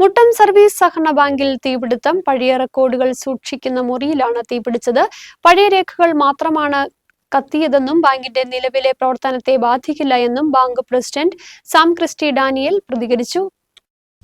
Muttom service സഹകരണ ബാങ്കിൽ തീപിടുത്തം പഴയ റെക്കോർഡുകൾ സൂക്ഷിക്കുന്ന മുറിയിലാണ് തീപിടിച്ചത്. പഴയ രേഖകൾ മാത്രമാണ് കത്തിയതെന്നും ബാങ്കിന്റെ നിലവിലെ പ്രവർത്തനത്തെ ബാധിക്കില്ല എന്നും bank president Sam Christy Daniel പ്രതികരിച്ചു.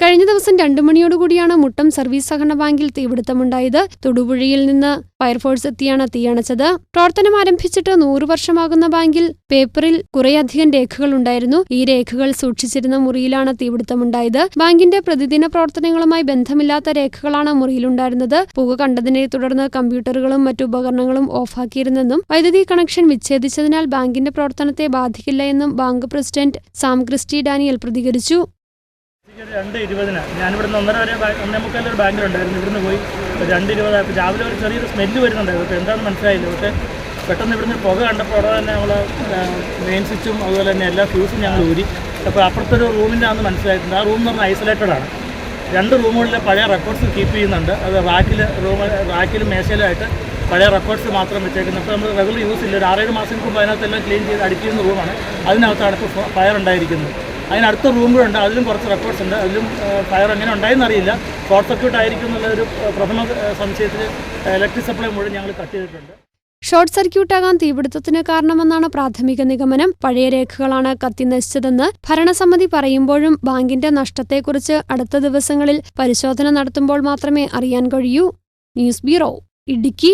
കഴിഞ്ഞ ദിവസം രണ്ടു മണിയോടുകൂടിയാണ് മുട്ടം സർവീസ് സഹകരണ ബാങ്കിൽ തീപിടുത്തമുണ്ടായത്. തൊടുപുഴയിൽ നിന്ന് ഫയർഫോഴ്സ് എത്തിയാണ് തീയണച്ചത്. പ്രവർത്തനം ആരംഭിച്ചിട്ട് നൂറ് വർഷമാകുന്ന ബാങ്കിൽ പേപ്പറിൽ കുറേയധികം രേഖകൾ ഉണ്ടായിരുന്നു. ഈ രേഖകൾ സൂക്ഷിച്ചിരുന്ന മുറിയിലാണ് തീപിടുത്തമുണ്ടായത്. ബാങ്കിന്റെ പ്രതിദിന പ്രവർത്തനങ്ങളുമായി ബന്ധമില്ലാത്ത രേഖകളാണ് മുറിയിലുണ്ടായിരുന്നത്. പുക കണ്ടതിനെ തുടർന്ന് കമ്പ്യൂട്ടറുകളും മറ്റു ഉപകരണങ്ങളും ഓഫാക്കിയിരുന്നെന്നും വൈദ്യുതി കണക്ഷൻ വിച്ഛേദിച്ചതിനാൽ ബാങ്കിന്റെ പ്രവർത്തനത്തെ ബാധിക്കില്ല എന്നും bank president Sam Christy Daniel പ്രതികരിച്ചു. രണ്ട് ഇരുപതിന്. ഞാനിവിടുന്ന് ഒന്നര വരെ ഒന്നേ മുക്കാലിൽ ഒരു ബാങ്കിലുണ്ടായിരുന്നു ഇവിടുന്ന് പോയി രണ്ട് ഇരുപതായപ്പോൾ രാവിലെ ഒരു ചെറിയൊരു സ്മെല്ല് വരുന്നുണ്ടായിരുന്നു. അപ്പോൾ എന്താണെന്ന് മനസ്സിലായില്ല. പക്ഷേ പെട്ടെന്ന് ഇവിടുന്ന് പുക കണ്ടപ്പോൾ അവിടെ തന്നെ നമ്മൾ മെയിൻ സ്വിച്ചും അതുപോലെ തന്നെ എല്ലാ ഫ്യൂസും ഞങ്ങൾ ഊരി. അപ്പോൾ അപ്പുറത്തൊരു റൂമിന്റെ ആണെന്ന് മനസ്സിലായിട്ടുണ്ട്. ആ റൂം എന്ന് പറഞ്ഞാൽ ഐസൊലേറ്റഡ് ആണ്. രണ്ട് റൂമുകളിലെ പഴയ റെക്കോർഡ്സ് കീപ്പ് ചെയ്യുന്നുണ്ട്. അത് റാക്കിൽ റൂം റാക്കിലും മേശയിലുമായിട്ട് പഴയ റെക്കോർഡ്സ് മാത്രം വെച്ചേക്കുന്നത്. അപ്പോൾ നമ്മൾ റെഗുലർ യൂസ് ഇല്ല. ഒരു ആറേഴ് മാസം മുമ്പ് അതിനകത്തെല്ലാം ക്ലീൻ ചെയ്ത് അടിക്കുന്ന റൂമാണ്. അതിനകത്താണ് ഇപ്പോൾ ഫയർ ഉണ്ടായിരിക്കുന്നത്. അതിനടുത്ത റൂമുകളുണ്ട് അതിലും കുറച്ച് റെക്കോർഡ്സ് ഉണ്ട്. അതിലും ഫയർ എങ്ങനെ ഉണ്ടായെന്ന് അറിയില്ല. ഷോർട്ട് സർക്യൂട്ട് ആയിരിക്കും എന്നുള്ള ഒരു ഏഹ്, പ്രഥമ സംശയത്തിൽ ഇലക്ട്രിക് സപ്ലൈ മുഴുവൻ ഞങ്ങൾ കട്ട് ചെയ്തിട്ടുണ്ട്. ഷോർട്ട് സർക്യൂട്ടാകാൻ തീപിടുത്തത്തിന് കാരണമെന്നാണ് പ്രാഥമിക നിഗമനം. പഴയ രേഖകളാണ് കത്തി നശിച്ചതെന്ന് ഭരണസമിതി പറയുമ്പോഴും ബാങ്കിന്റെ നഷ്ടത്തെക്കുറിച്ച് അടുത്ത ദിവസങ്ങളിൽ പരിശോധന നടത്തുമ്പോൾ മാത്രമേ അറിയാൻ കഴിയൂ. News bureau Idukki.